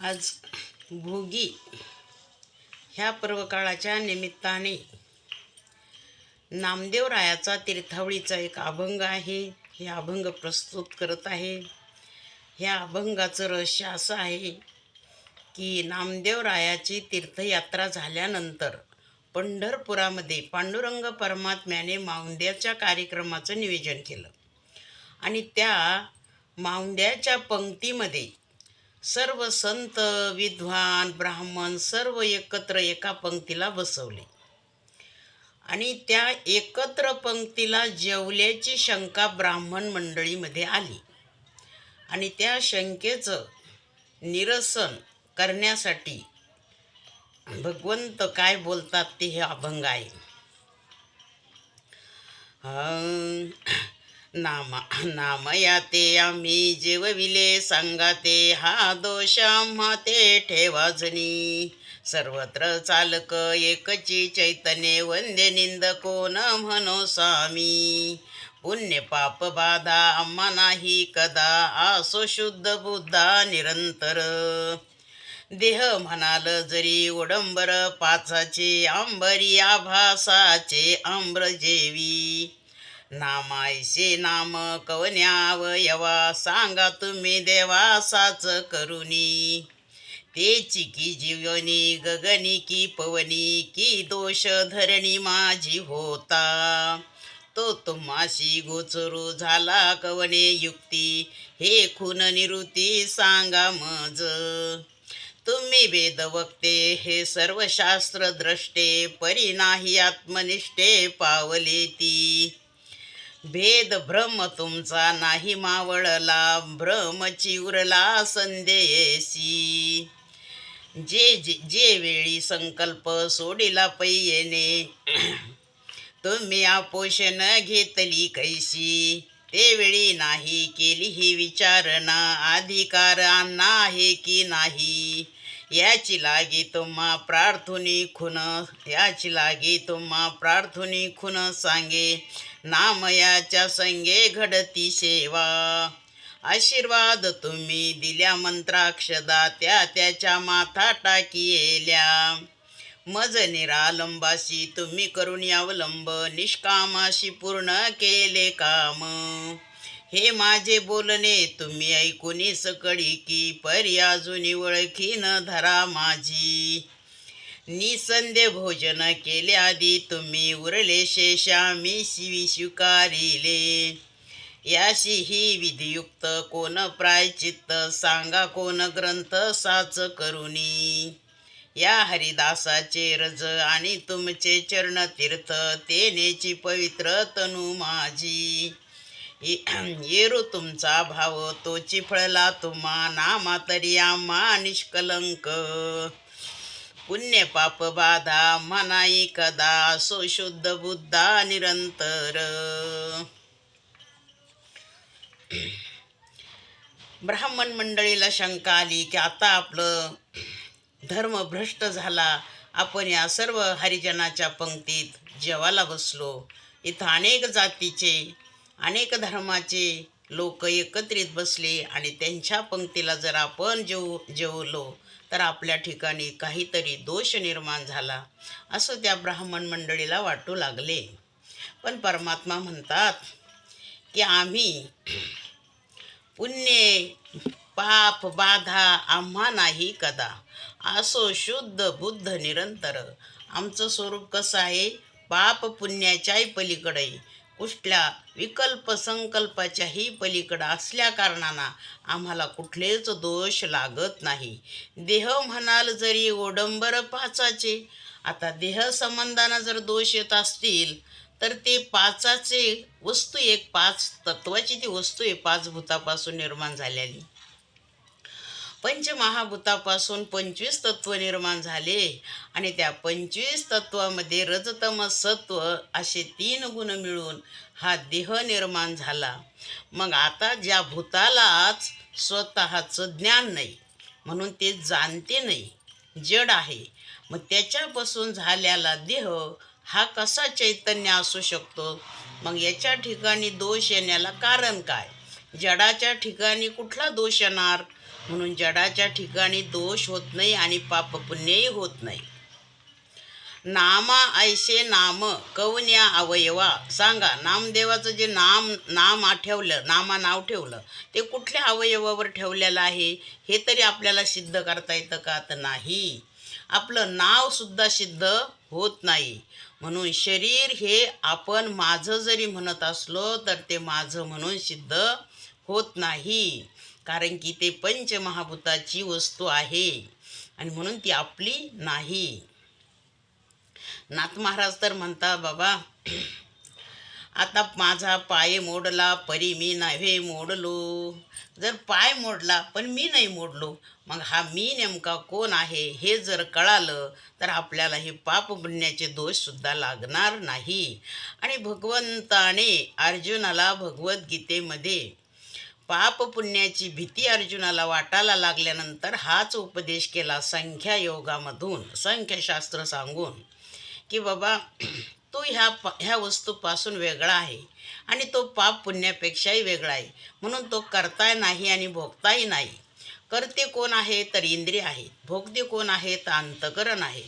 आज भोगी ह्या पर्वकाळाच्या निमित्ताने नामदेवरायाचा तीर्थावळीचा एक अभंग आहे. हे अभंग प्रस्तुत करत आहे. ह्या अभंगाचं रहस्य असं आहे की नामदेवरायाची तीर्थयात्रा झाल्यानंतर पंढरपुरामध्ये पांडुरंग परमात्म्याने मावंद्याच्या कार्यक्रमाचं नियोजन केलं. आणि त्या मावंद्याच्या पंक्तीमध्ये सर्व संत विद्वान ब्राह्मण सर्व एकत्र एका पंक्तीला बसवले. आणि त्या एकत्र पंक्तीला जेवल्याची शंका ब्राह्मण मंडळीमध्ये आली. आणि त्या शंकेचं निरसन करण्यासाठी भगवंत काय बोलतात ते हे अभंग आहे. नामा नामयाते आम्ही जेवविले सांगाते हा दोष आम्हा ते ठेवाजनी. सर्वत्र चालक एकची चैतन्य वंदे निंद कोण म्हणो स्वामी. पुण्य पाप बाधा आम्हा नाही कदा आसो शुद्ध बुद्धा निरंतर. देह म्हणाल जरी उडंबर पाचाचे आंबरी आभासाचे आम्रजेवी. नामायसे नाम कवन्यावयवा सांगा तुम्ही देवासाच करुणी. तेची की जीवनी गगनी की पवनी की दोष धरणी माझी होता. तो तुम्हाशी गोचरू झाला कवने युक्ती हे खून निरुती सांगा मज. तुम्ही वेद वक्ते हे सर्व शास्त्र द्रष्टे परी नाही आत्मनिष्ठे पावले ती भेद भ्रम तुमचा नाही मावळला भ्रम चिवरला संदेशी. जे जे जे वेळी संकल्प सोडिला पैयेने तुम्ही आपोषण घेतली कैशी ते वेळी नाही केली ही विचारणा अधिकार आहे की नाही? याची लागी तुम्हा प्रार्थुनी खुन याची लागी तुम्हा प्रार्थुनी खुन सांगे नामयाच्या संगे घडती सेवा. आशीर्वाद तुम्ही दिल्या मंत्राक्षदा त्या त्याच्या माथा टाकील्या मज निरालंबाशी तुम्ही करून अवलंब निष्कामाशी पूर्ण केले काम. हे माझे बोलणे तुम्ही ऐकुनी सकळी की परी अजूनी ओळखी न धरा माझी. निसंदे भोजन केले आधी तुम्ही उरले शेषा मी शिवी स्वीकारिले. याशी ही विधियुक्त कोण प्रायचित्त सांगा कोण ग्रंथ साच करुनी. या हरिदासाचे रज आणि तुमचे चरण तीर्थ तेनेची पवित्र तनु माझी. येरू तुमचा भाव तो चिफळला तुम्हा नामा तरी आम्हा निष्कलंक. पुण्य पाप बाधा मनाई कदा सो शुद्ध बुद्धा निरंतर. ब्राह्मण मंडळीला शंका आली की आता आपलं धर्म भ्रष्ट झाला. आपण या सर्व हरिजनाच्या पंक्तीत जेवाला बसलो. इथं अनेक जातीचे अनेक धर्माचे लोक एकत्रित बसले आणि त्यांच्या पंक्तीला जर आपण जेव जेवलो तर आपल्या ठिकाणी काहीतरी दोष निर्माण झाला असं त्या ब्राह्मण मंडळीला वाटू लागले. पण परमात्मा म्हणतात की आम्ही पुण्य पाप बाधा आम्हा नाही कदा. असो शुद्ध बुद्ध निरंतर. आमचं स्वरूप कसं आहे? पाप पुण्याच्याही पलीकडे. कुठल्या विकल्प संकल्पाच्याही पलीकडं असल्या कारणानं आम्हाला कुठलेच दोष लागत नाही. देह म्हणाल जरी ओडंबर पाचाचे आता देह संबंधानं जर दोष येत असतील तर ते पाचाचे वस्तू एक पाच तत्वाची ती वस्तू आहे पाच भूतापासून निर्माण झालेली. पंचमहाभूतापासून पंचवीस तत्व निर्माण झाले. आणि त्या पंचवीस तत्वामध्ये रजतम सत्व असे तीन गुण मिळून हा देह निर्माण झाला. मग आता ज्या भूतालाच स्वतःचं ज्ञान नाही म्हणून ते जाणते नाही जड आहे. मग त्याच्यापासून झालेला देह हा कसा चैतन्य असू शकतो? मग याच्या ठिकाणी दोष येण्याला कारण काय? जडाच्या ठिकाणी कुठला दोष येणार? म्हणून जडाच्या ठिकाणी दोष होत नाही आणि पाप पुण्यही होत नाही. नामा ऐसे नाम कवन्या अवयवा. सांगा नामदेवाचं जे नाम नाम आठवलं नामा नाव ठेवलं ते कुठल्या अवयवावर ठेवलेलं आहे? हे तरी आपल्याला सिद्ध करता येतं का? तर नाही. आपलं नावसुद्धा सिद्ध होत नाही. म्हणून शरीर हे आपण माझं जरी म्हणत असलो तर ते माझं म्हणून सिद्ध होत नाही. कारण की ते पंचमहाभूताची वस्तू आहे. आणि म्हणून ती आपली नाही. नाथ महाराज तर म्हणता बाबा आता माझा पाय मोडला परी मी नव्हे मोडलो. जर पाय मोडला पण मी नाही मोडलो मग हा मी नेमका कोण आहे हे जर कळालं तर आपल्याला हे पाप पुण्याचे दोषसुद्धा लागणार नाही. आणि भगवंताने अर्जुनाला भगवद्गीतेमध्ये पाप पुण्याची भीती अर्जुनाला वाटायला लागल्यानंतर हाच उपदेश केला संख्या योगामधून संख्याशास्त्र सांगून की बाबा तो ह्या प ह्या वस्तूपासून वेगळा आहे आणि तो पाप पुण्यापेक्षाही वेगळा आहे. म्हणून तो करताय नाही आणि भोगताही नाही. करते कोण आहे तर इंद्रिय आहेत. भोगते कोण आहे तर अंतकरण आहे.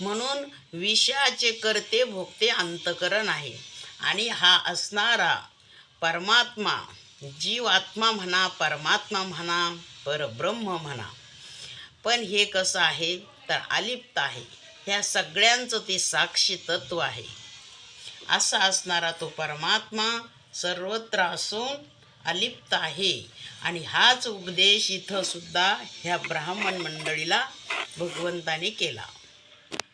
म्हणून विषयाचे करते भोगते अंतकरण आहे. आणि हा असणारा परमात्मा जीव आत्मा म्हणा परमात्मा म्हणा परब्रह्म म्हणा. पण हे कसं आहे? तर अलिप्त आहे. ह्या सगळ्यांचं ते साक्षी तत्व आहे. असा असणारा तो परमात्मा सर्वत्र असून अलिप्त आहे. आणि हाच उपदेश इथंसुद्धा ह्या ब्राह्मण मंडळीला भगवंताने केला.